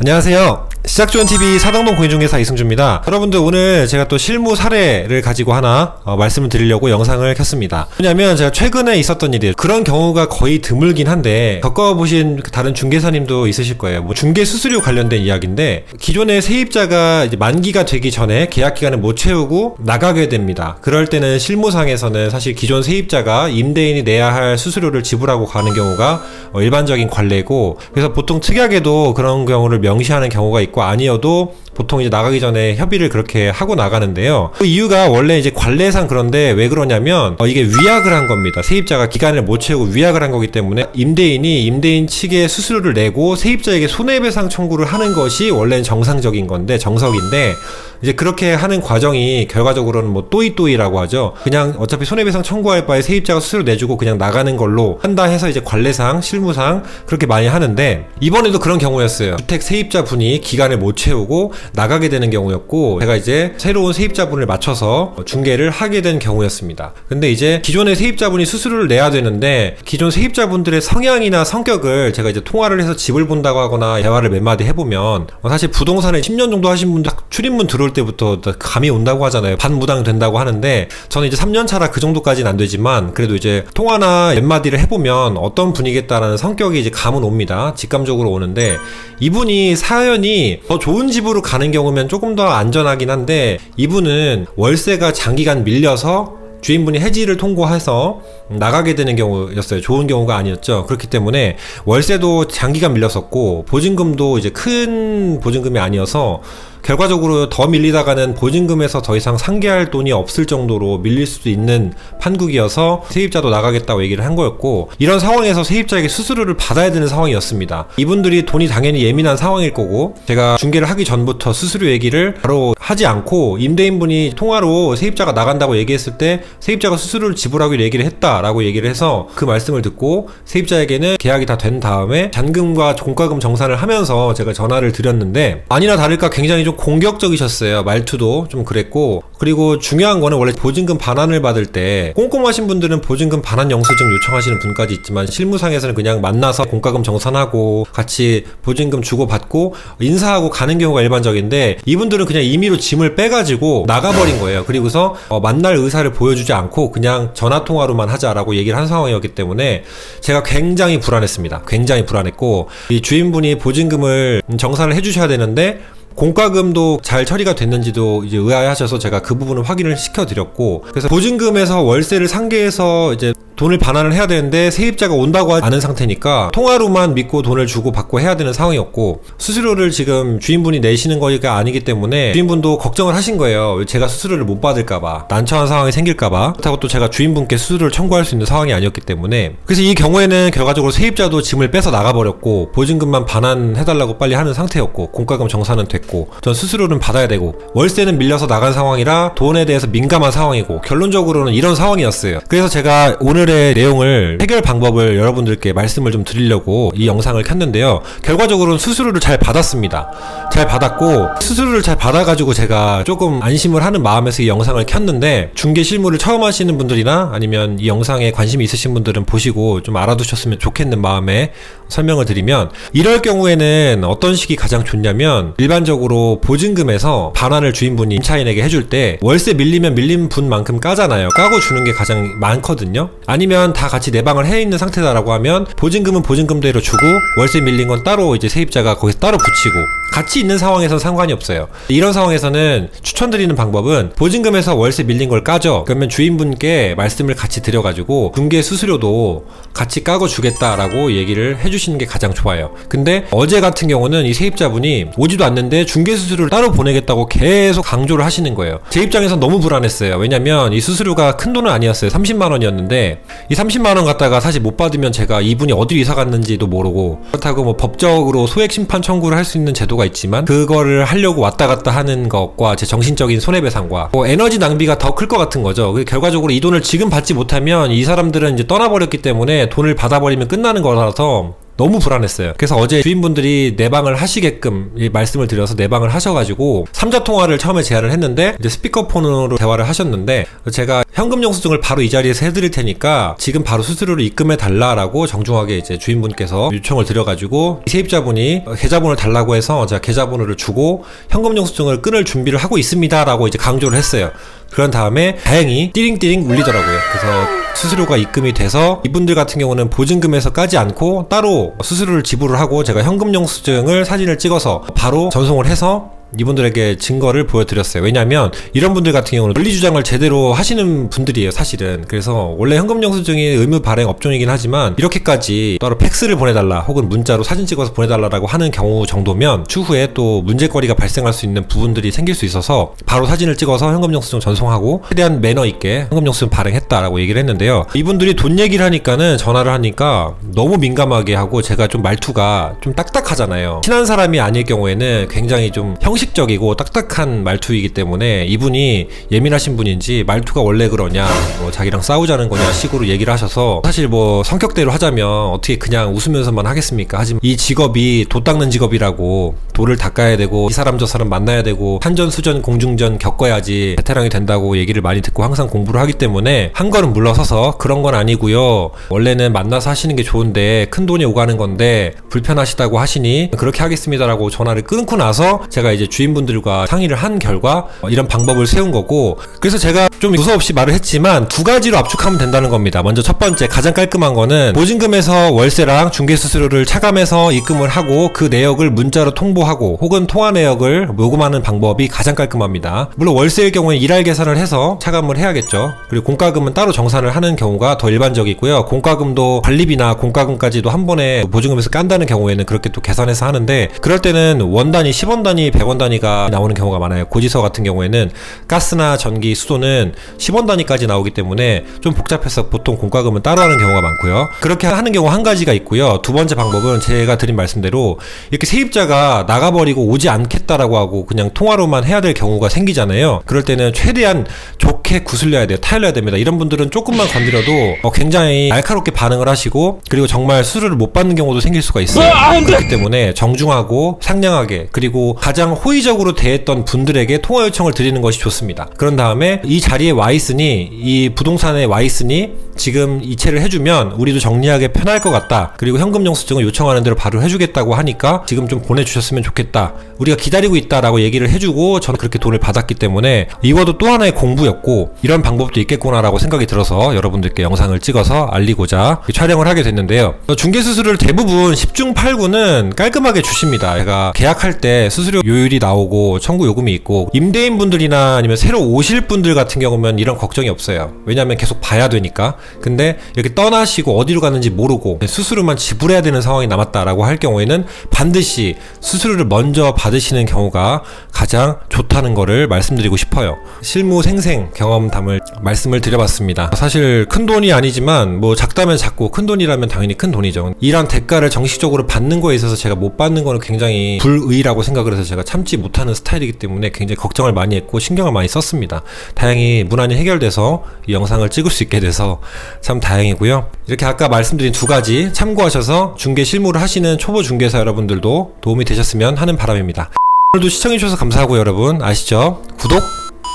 안녕하세요. 시작조언TV 사당동 공인중개사 이승주입니다. 여러분들 오늘 제가 또 실무 사례를 가지고 하나 어, 말씀을 드리려고 영상을 켰습니다. 왜냐면 제가 최근에 있었던 일이에요. 그런 경우가 거의 드물긴 한데 겪어보신 다른 중개사님도 있으실 거예요. 뭐 중개 수수료 관련된 이야기인데 기존의 세입자가 만기가 되기 전에 계약 기간을 못 채우고 나가게 됩니다. 그럴 때는 실무상에서는 사실 기존 세입자가 임대인이 내야 할 수수료를 지불하고 가는 경우가 어, 일반적인 관례고 그래서 보통 특약에도 그런 경우를 명시하는 경우가 있고 아니어도 보통 이제 나가기 전에 협의를 그렇게 하고 나가는데요. 그 이유가 원래 이제 관례상 그런데 왜 그러냐면 어, 이게 위약을 한 겁니다. 세입자가 기간을 못 채우고 위약을 한 거기 때문에 임대인이 임대인 측에 수수료를 내고 세입자에게 손해배상 청구를 하는 것이 원래는 정상적인 건데 정석인데 이제 그렇게 하는 과정이 결과적으로는 뭐 또이또이라고 하죠. 그냥 어차피 손해배상 청구할 바에 세입자가 수수료 내주고 그냥 나가는 걸로 한다 해서 이제 관례상 실무상 그렇게 많이 하는데 이번에도 그런 경우였어요. 주택 세입자 분이 기간을 못 채우고 나가게 되는 경우였고 제가 이제 새로운 세입자분을 맞춰서 중개를 하게 된 경우였습니다. 근데 이제 기존의 세입자분이 수수료를 내야 되는데 기존 세입자분들의 성향이나 성격을 제가 이제 통화를 해서 집을 본다고 하거나 대화를 몇 마디 해보면 사실 부동산에 10년 정도 하신 분들 딱 출입문 들어 올 때부터 감이 온다고 하잖아요. 반무당 된다고 하는데 저는 이제 3년 차라 그 정도까지는 안 되지만 그래도 이제 통화나 몇 마디를 해보면 어떤 분이겠다라는 성격이 이제 감은 옵니다. 직감적으로 오는데 이분이 사연이 더 좋은 집으로 가는 경우면 조금 더 안전하긴 한데 이분은 월세가 장기간 밀려서 주인분이 해지를 통고해서 나가게 되는 경우였어요. 좋은 경우가 아니었죠. 그렇기 때문에 월세도 장기간 밀렸었고 보증금도 이제 큰 보증금이 아니어서 결과적으로 더 밀리다가는 보증금에서 더 이상 상계할 돈이 없을 정도로 밀릴 수도 있는 판국이어서 세입자도 나가겠다고 얘기를 한 거였고 이런 상황에서 세입자에게 수수료를 받아야 되는 상황이었습니다. 이분들이 돈이 당연히 예민한 상황일 거고 제가 중개를 하기 전부터 수수료 얘기를 바로 하지 않고 임대인분이 통화로 세입자가 나간다고 얘기했을 때 세입자가 수수료를 지불하기로 얘기를 했다라고 얘기를 해서 그 말씀을 듣고 세입자에게는 계약이 다 된 다음에 잔금과 공과금 정산을 하면서 제가 전화를 드렸는데 아니나 다를까 굉장히 좀 공격적이셨어요. 말투도 좀 그랬고 그리고 중요한 거는 원래 보증금 반환을 받을 때 꼼꼼하신 분들은 보증금 반환 영수증 요청하시는 분까지 있지만 실무상에서는 그냥 만나서 공과금 정산하고 같이 보증금 주고 받고 인사하고 가는 경우가 일반적인데 이분들은 그냥 임의로 짐을 빼가지고 나가버린 거예요. 그리고서 어, 만날 의사를 보여주지 않고 그냥 전화 통화로만 하자라고 얘기를 한 상황이었기 때문에 제가 굉장히 불안했습니다. 굉장히 불안했고 이 주인분이 보증금을 정산을 해주셔야 되는데 공과금도 잘 처리가 됐는지도 이제 의아해하셔서 제가 그 부분을 확인을 시켜드렸고 그래서 보증금에서 월세를 상계해서 이제 돈을 반환을 해야 되는데 세입자가 온다고 아는 상태니까 통화로만 믿고 돈을 주고 받고 해야 되는 상황이었고 수수료를 지금 주인분이 내시는 거가 아니기 때문에 주인분도 걱정을 하신 거예요. 제가 수수료를 못 받을까봐 난처한 상황이 생길까봐 그렇다고 또 제가 주인분께 수수료를 청구할 수 있는 상황이 아니었기 때문에 그래서 이 경우에는 결과적으로 세입자도 짐을 빼서 나가버렸고 보증금만 반환해달라고 빨리 하는 상태였고 공과금 정산은 됐고 전 수수료는 받아야 되고 월세는 밀려서 나간 상황이라 돈에 대해서 민감한 상황이고 결론적으로는 이런 상황이었어요. 그래서 제가 오늘 오늘의 내용을 해결 방법을 여러분들께 말씀을 좀 드리려고 이 영상을 켰는데요. 결과적으로는 수수료를 잘 받았습니다. 잘 받았고 수수료를 잘 받아가지고 제가 조금 안심을 하는 마음에서 이 영상을 켰는데 중개 실무를 처음 하시는 분들이나 아니면 이 영상에 관심이 있으신 분들은 보시고 좀 알아두셨으면 좋겠는 마음에 설명을 드리면 이럴 경우에는 어떤 식이 가장 좋냐면 일반적으로 보증금에서 반환을 주인분이 임차인에게 해줄 때 월세 밀리면 밀린 분만큼 까잖아요. 까고 주는 게 가장 많거든요. 면 다 같이 내방을 해 있는 상태다라고 하면 보증금은 보증금대로 주고 월세 밀린 건 따로 이제 세입자가 거기서 따로 붙이고 같이 있는 상황에서 상관이 없어요. 이런 상황에서는 추천드리는 방법은 보증금에서 월세 밀린 걸 까죠. 그러면 주인분께 말씀을 같이 드려가지고 중개 수수료도 같이 까고 주겠다라고 얘기를 해주시는 게 가장 좋아요. 근데 어제 같은 경우는 이 세입자분이 오지도 않는데 중개 수수료를 따로 보내겠다고 계속 강조를 하시는 거예요. 제 입장에서 너무 불안했어요. 왜냐면 이 수수료가 큰 돈은 아니었어요. 30만 원이었는데 이 30만 원 갖다가 사실 못 받으면 제가 이분이 어디로 이사 갔는지도 모르고 그렇다고 뭐 법적으로 소액 심판 청구를 할 수 있는 제도가 있지만 그거를 하려고 왔다 갔다 하는 것과 제 정신적인 손해배상과 뭐 에너지 낭비가 더 클 것 같은 거죠. 결과적으로 이 돈을 지금 받지 못하면 이 사람들은 이제 떠나버렸기 때문에 돈을 받아버리면 끝나는 거라서 너무 불안했어요. 그래서 어제 주인분들이 내방을 하시게끔 이 말씀을 드려서 내방을 하셔가지고 삼자 통화를 처음에 제안을 했는데 이제 스피커폰으로 대화를 하셨는데 제가 현금 영수증을 바로 이 자리에서 해드릴 테니까 지금 바로 수수료를 입금해 달라라고 정중하게 이제 주인분께서 요청을 드려가지고 이 세입자분이 계좌번호를 달라고 해서 제가 계좌번호를 주고 현금 영수증을 끊을 준비를 하고 있습니다라고 이제 강조를 했어요. 그런 다음에 다행히 띠링띠링 울리더라고요. 그래서 수수료가 입금이 돼서 이분들 같은 경우는 보증금에서 까지 않고 따로 수수료를 지불을 하고 제가 현금 영수증을 사진을 찍어서 바로 전송을 해서 이분들에게 증거를 보여드렸어요. 왜냐하면 이런 분들 같은 경우는 논리 주장을 제대로 하시는 분들이에요, 사실은. 그래서 원래 현금 영수증이 의무 발행 업종이긴 하지만 이렇게까지 따로 팩스를 보내달라 혹은 문자로 사진 찍어서 보내달라라고 하는 경우 정도면 추후에 또 문제거리가 발생할 수 있는 부분들이 생길 수 있어서 바로 사진을 찍어서 현금 영수증 전송하고 최대한 매너 있게 현금 영수증 발행했다라고 얘기를 했는데요. 이분들이 돈 얘기를 하니까는 전화를 하니까 너무 민감하게 하고 제가 좀 말투가 좀 딱딱하잖아요. 친한 사람이 아닐 경우에는 굉장히 좀 형 식적이고 딱딱한 말투이기 때문에 이분이 예민하신 분인지 말투가 원래 그러냐, 뭐 자기랑 싸우자는 거냐 식으로 얘기를 하셔서 사실 뭐 성격대로 하자면 어떻게 그냥 웃으면서만 하겠습니까? 하지만 이 직업이 도 닦는 직업이라고 도를 닦아야 되고 이 사람 저 사람 만나야 되고 한전 수전 공중전 겪어야지 베테랑이 된다고 얘기를 많이 듣고 항상 공부를 하기 때문에 한 걸음 물러서서 그런 건 아니고요. 원래는 만나서 하시는 게 좋은데 큰 돈이 오가는 건데 불편하시다고 하시니 그렇게 하겠습니다라고 전화를 끊고 나서 제가 이제 주인분들과 상의를 한 결과 어, 이런 방법을 세운 거고 그래서 제가 좀 무서없이 말을 했지만 두 가지로 압축하면 된다는 겁니다. 먼저 첫 번째 가장 깔끔한 거는 보증금에서 월세랑 중개 수수료를 차감해서 입금을 하고 그 내역을 문자로 통보하고 혹은 통화 내역을 요금하는 방법이 가장 깔끔합니다. 물론 월세일 경우에 일할 계산을 해서 차감을 해야겠죠. 그리고 공과금은 따로 정산을 하는 경우가 더 일반적이고요. 공과금도 관리비나 공과금까지도 한 번에 보증금에서 깐다는 경우에는 그렇게 또 계산해서 하는데 그럴 때는 원 단위, 10원 단위, 100원 단위가 나오는 경우가 많아요. 고지서 같은 경우에는 가스나 전기, 수도는 10원 단위까지 나오기 때문에 좀 복잡해서 보통 공과금은 따로 하는 경우가 많고요. 그렇게 하는 경우 한 가지가 있고요. 두 번째 방법은 제가 드린 말씀대로 이렇게 세입자가 나가버리고 오지 않겠다라고 하고 그냥 통화로만 해야 될 경우가 생기잖아요. 그럴 때는 최대한 좋게 구슬려야 돼요. 타일러야 됩니다. 이런 분들은 조금만 건드려도 어, 굉장히 날카롭게 반응을 하시고 그리고 정말 수수료를 못 받는 경우도 생길 수가 있어요. 그렇기 때문에 정중하고 상냥하게 그리고 가장 호 의적으로 대했던 분들에게 통화 요청을 드리는 것이 좋습니다. 그런 다음에 이 자리에 와 있으니 이 부동산에 와 있으니 지금 이체를 해주면 우리도 정리하기 편할 것 같다. 그리고 현금 영수증을 요청하는 대로 바로 해주겠다고 하니까 지금 좀 보내주셨으면 좋겠다. 우리가 기다리고 있다라고 얘기를 해주고 저는 그렇게 돈을 받았기 때문에 이것도 또 하나의 공부였고 이런 방법도 있겠구나라고 생각이 들어서 여러분들께 영상을 찍어서 알리고자 촬영을 하게 됐는데요. 중개 수수료를 대부분 10중 8구는 깔끔하게 주십니다. 제가 계약할 때 수수료 요율이 나오고 청구 요금이 있고 임대인 분들이나 아니면 새로 오실 분들 같은 경우면 이런 걱정이 없어요. 왜냐하면 계속 봐야 되니까. 근데 이렇게 떠나시고 어디로 가는지 모르고 수수료만 지불해야 되는 상황이 남았다라고 할 경우에는 반드시 수수료를 먼저 받으시는 경우가 가장 좋다는 거를 말씀드리고 싶어요. 실무 생생 경험담을 말씀을 드려봤습니다. 사실 큰 돈이 아니지만 뭐 작다면 작고 큰 돈이라면 당연히 큰 돈이죠. 이런 대가를 정식적으로 받는 거에 있어서 제가 못 받는 거는 굉장히 불의라고 생각을 해서 제가 참지 못하는 스타일이기 때문에 굉장히 걱정을 많이 했고 신경을 많이 썼습니다. 다행히 무난히 해결돼서 이 영상을 찍을 수 있게 돼서 참 다행이고요. 이렇게 아까 말씀드린 두 가지 참고하셔서 중개 실무를 하시는 초보 중개사 여러분들도 도움이 되셨으면 하는 바람입니다. 오늘도 시청해주셔서 감사하고 여러분 아시죠? 구독,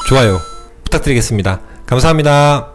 좋아요 부탁드리겠습니다. 감사합니다.